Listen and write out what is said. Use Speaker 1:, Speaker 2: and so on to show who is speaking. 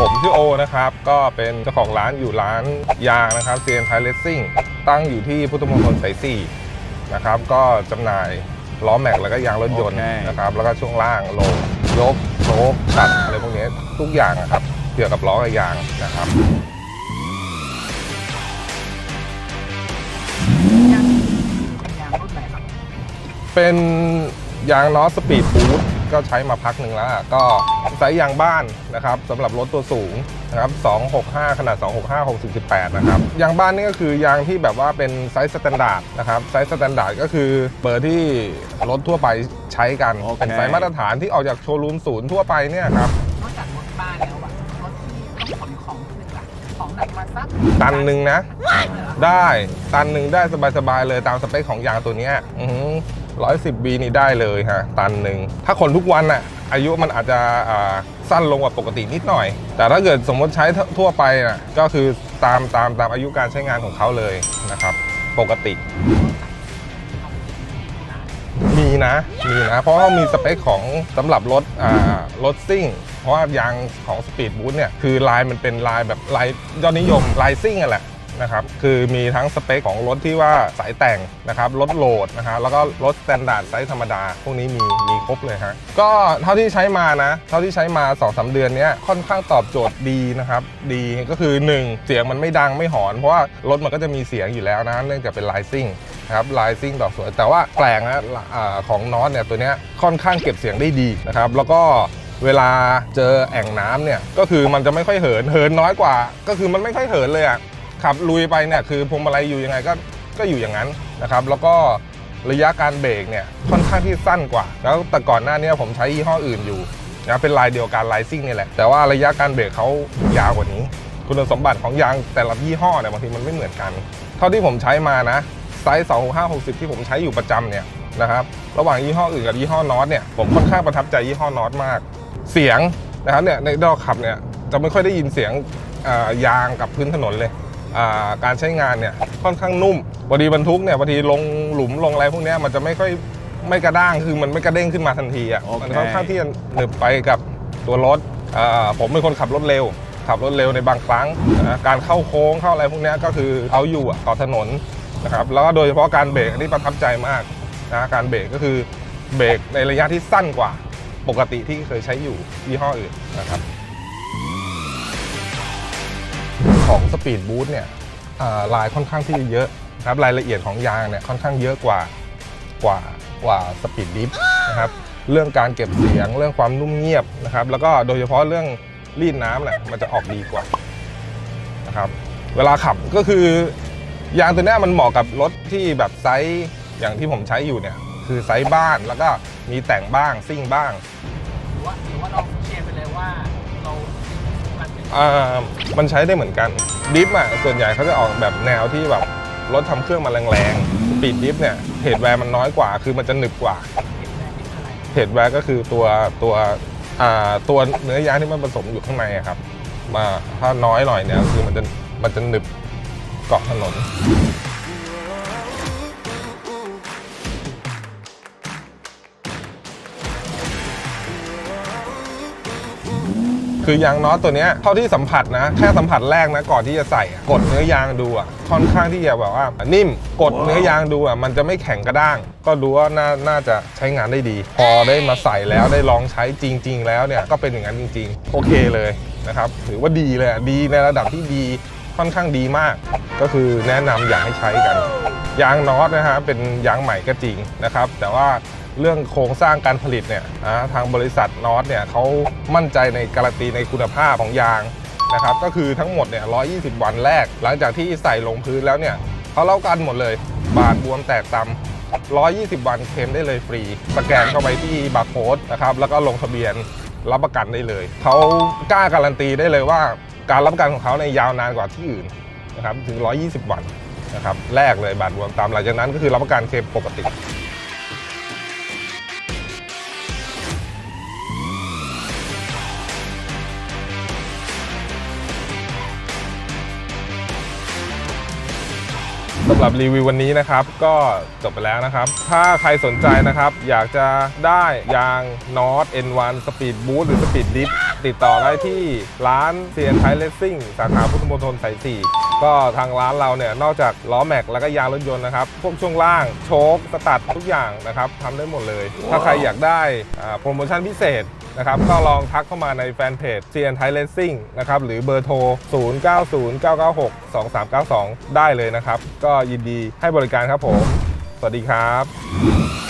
Speaker 1: ผมชื่อโอนะครับ ก็เป็นเจ้าของร้านอยู่ร้านยางนะครับเซียนไทเลสซิ่งตั้งอยู่ที่พุทธมณฑลสายสี่นะครับ ก็จำหน่ายล้อแม็กแล้วก็ยางรถยนต์
Speaker 2: โอเค
Speaker 1: นะครับ แล้วก็ช่วงล่างโลงยกโชคตัดอะไรพวกนี้ทุกอย่างนะครับ เกี่ยวกับล้อกับยางนะครับ
Speaker 3: ยางยางรุ่นไหนครับ
Speaker 1: เป็นยางล้อสปีดบูท ก็ใช้มาพักหนึ่งแล้วอะก็ไซส์ยางบ้านนะครับสำหรับรถตัวสูงนะครับ 265 ขนาด 265 618 นะครับ ยางบ้านนี่ก็คือยางที่แบบว่าเป็นไซส์สแตนดาร์ดนะครับ ไซส์สแตนดาร์ดก็คือเบอร์ที่รถทั่วไปใช้กัน
Speaker 2: โอเค
Speaker 1: เป็นไซส์มาตรฐานที่ออกจากโชว์รูมศูนย์ทั่วไปเนี่ยครับ
Speaker 3: นอกจากรถบ้านแล้วอะรถที่ต้องขนของ ขึ้นหลักของหนักมาสัก
Speaker 1: ตันหนึ่งนะ
Speaker 3: ได้เลยเหรอ
Speaker 1: ได้ตันหนึ่งได้สบายๆเลยตามสเปคของยางตัวเนี้ร้อยสิบบีนี่ได้เลยฮะตันหนึ่งถ้าคนทุกวันน่ะอายุมันอาจจะอ่าสั้นลงกว่าปกตินิดหน่อย แต่ถ้าเกิดสมมติใช้ทั่วไปน่ะก็คือตามตามตามอายุการใช้งานของเขาเลยนะครับ ปกติ มีนะมีนะ เพราะเขามีสเปคของสำหรับรถอ่ารถซิ่ง เพราะว่ายางของสปีดบูทเนี่ยคือลายมันเป็นลายแบบลายยอดนิยมลายซิ่งอะแหละ นะครับคือมีทั้งสเปคของรถที่ว่าสายแต่งนะครับรถโหลดนะฮะแล้วก็รถสแตนดาร์ดไซส์ธรรมดา พวกนี้มีมีครบเลยฮะก็เท่าที่ใช้มานะ เท่าที่ใช้มา2อสเดือนเนี้ยค่อนข้างตอบโจทย์ดีนะครับ ดีก็คือ 1 เสียงมันไม่ดังไม่หอน เพราะว่ารถมันก็จะมีเสียงอยู่แล้วนะเนื่องจากเป็นไลซิ่งนะครับลายซิ่งดอกสวย แต่ว่าแปลงนะอ่าของน็อตเนี่ยตัวเนี้ยค่อนข้างเก็บเสียงได้ดีนะครับ แล้วก็เวลาเจอแอ่งน้ำเนี่ย ก็คือมันจะไม่ค่อยเหิน เหินน้อยกว่า ก็คือมันไม่ค่อยเหินเลยอะ ขับลุยไปเนี่ยคือพวงมาลัยอยู่ยังไงก็ก็อยู่อย่างนั้นนะครับ แล้วก็ระยะการเบรกเนี่ยค่อนข้างที่สั้นกว่า แล้วแต่ก่อนหน้านี้ผมใช้ยี่ห้ออื่นอยู่นะเป็นลายเดียวกันลายซิ่งนี่แหละ แต่ว่าระยะการเบรกเขายาวกว่านี้ คุณสมบัติของยางแต่ละยี่ห้อเนี่ยบางทีมันไม่เหมือนกัน เท่าที่ผมใช้มานะไซส์265 60 ที่ผมใช้อยู่ประจำเนี่ยนะครับระหว่างยี่ห้ออื่นกับยี่ห้อนอตเนี่ยผมค่อนข้างประทับใจยี่ห้อนอตมาก เสียงนะครับเนี่ยในดอกขับเนี่ยจะไม่ค่อยได้ยินเสียงยางกับพื้นถนนเลย การใช้งานเนี่ยค่อนข้างนุ่มบางทีบรรทุกเนี่ยบางทีลงหลุมลงอะไรพวกเนี้ยมันจะไม่ค่อยไม่กระด้างคือมันไม่กระเด้งขึ้นมาทันทีอะ
Speaker 2: โอเค
Speaker 1: มันค่อนข้างที่จะหนึบไปกับตัวรถอ่าผมเป็นคนขับรถเร็ว ขับรถเร็วในบางครั้งนะการเข้าโค้งเข้าอะไรพวกเนี้ยก็คือเอาอยู่อะต่อถนนนะครับแล้วก็โดยเฉพาะการเบรกอันนี้ประทับใจมากนะการเบรกก็คือเบรกในระยะที่สั้นกว่าปกติที่เคยใช้อยู่ยี่ห้ออื่นนะครับ ของสปีดบูทเนี่ยลายค่อนข้างที่จะเยอะนะครับรายละเอียดของยางเนี่ยค่อนข้างเยอะกว่ากว่ากว่าสปีดดิฟนะครับเรื่องการเก็บเสียงเรื่องความนุ่มเงียบนะครับ แล้วก็โดยเฉพาะเรื่องรีดน้ำเนี่ยมันจะออกดีกว่านะครับเวลาขับก็คือยางตัวนี้มันเหมาะกับรถที่แบบไซส์อย่างที่ผมใช้อยู่เนี่ยคือไซส์บ้านแล้วก็มีแต่งบ้างซิ่งบ้าง
Speaker 3: หรือว่าหรือว่าเราเชียร์ไปเลยว่าเรา
Speaker 1: อ่ามันใช้ได้เหมือนกันดิฟอะส่วนใหญ่เขาจะออกแบบแนวที่แบบรถทำเครื่องมาแรงๆสปีดดิฟเนี่ยเหตุแวร์มันน้อยกว่า คือมันจะหนึบกว่า
Speaker 3: เป็นแบรนด์ที่อะไร
Speaker 1: เหตุแวร์ก็คือตัวตัวอ่าตัวเนื้อยางที่มันผสมอยู่ข้างในอะครับ มาถ้าน้อยหน่อยเนี่ยคือมันจะมันจะหนึบเกาะถนน คือยางน็อตตัวเนี้ยเท่าที่สัมผัสนะแค่สัมผัสแรกนะก่อนที่จะใส่กดเนื้อยางดูอะค่อนข้างที่จะแบบว่า นิ่มกดเนื้อยางดูอะมันจะไม่แข็งกระด้าง ก็ดูว่าน่าน่าจะใช้งานได้ดี พอได้มาใส่แล้วได้ลองใช้จริง ๆ แล้วเนี่ยก็เป็นอย่างนั้นจริง ๆ โอเคเลยนะครับถือว่าดีเลยดีในระดับที่ดี ค่อนข้างดีมาก ก็คือแนะนำอยากให้ใช้กันยางน็อตนะฮะเป็นยางใหม่ก็จริงนะครับ แต่ว่าเรื่องโครงสร้างการผลิตเนี่ยอ่าทางบริษัทน็อตเนี่ยเขามั่นใจในการันตีในคุณภาพของยางนะครับ ก็คือทั้งหมดเนี่ย 120 วันแรก หลังจากที่ใส่ลงพื้นแล้วเนี่ยเขาเล่ากันหมดเลย บาดบวมแตกตำ120 วันเคลมได้เลยฟรี สแกนเข้าไปที่บาร์โค้ดนะครับ แล้วก็ลงทะเบียนรับประกันได้เลย เขากล้าการันตีได้เลยว่า การรับประกันของเขาในยาวนานกว่าที่อื่นนะครับถึง 120 วันนะครับแรกเลยบาทรวมตามหลังจากนั้นก็คือรับประกันเคมปกติ สำหรับรีวิววันนี้นะครับ ก็จบไปแล้วนะครับ ถ้าใครสนใจนะครับ อยากจะได้ยาง n o r t N1 Speed Boost หรือ Speed Dip ติดต่อได้ที่ร้าน CN Thai Racing สาขาพุทธมณฑลสาย4 ก็ทางร้านเราเนี่ยนอกจากล้อแม็กแล้วก็ยางรถยนต์นะครับพวกช่วงล่างโชคสตัดทุกอย่างนะครับทำได้หมดเลย ถ้าใครอยากได้อ่าโปรโมชั่นพิเศษนะครับก็ลองทักเข้ามาในแฟนเพจ CN Thai Racing นะครับหรือเบอร์โทร 0909962392 ได้เลยนะครับ ก็ยินดีให้บริการครับผม สวัสดีครับ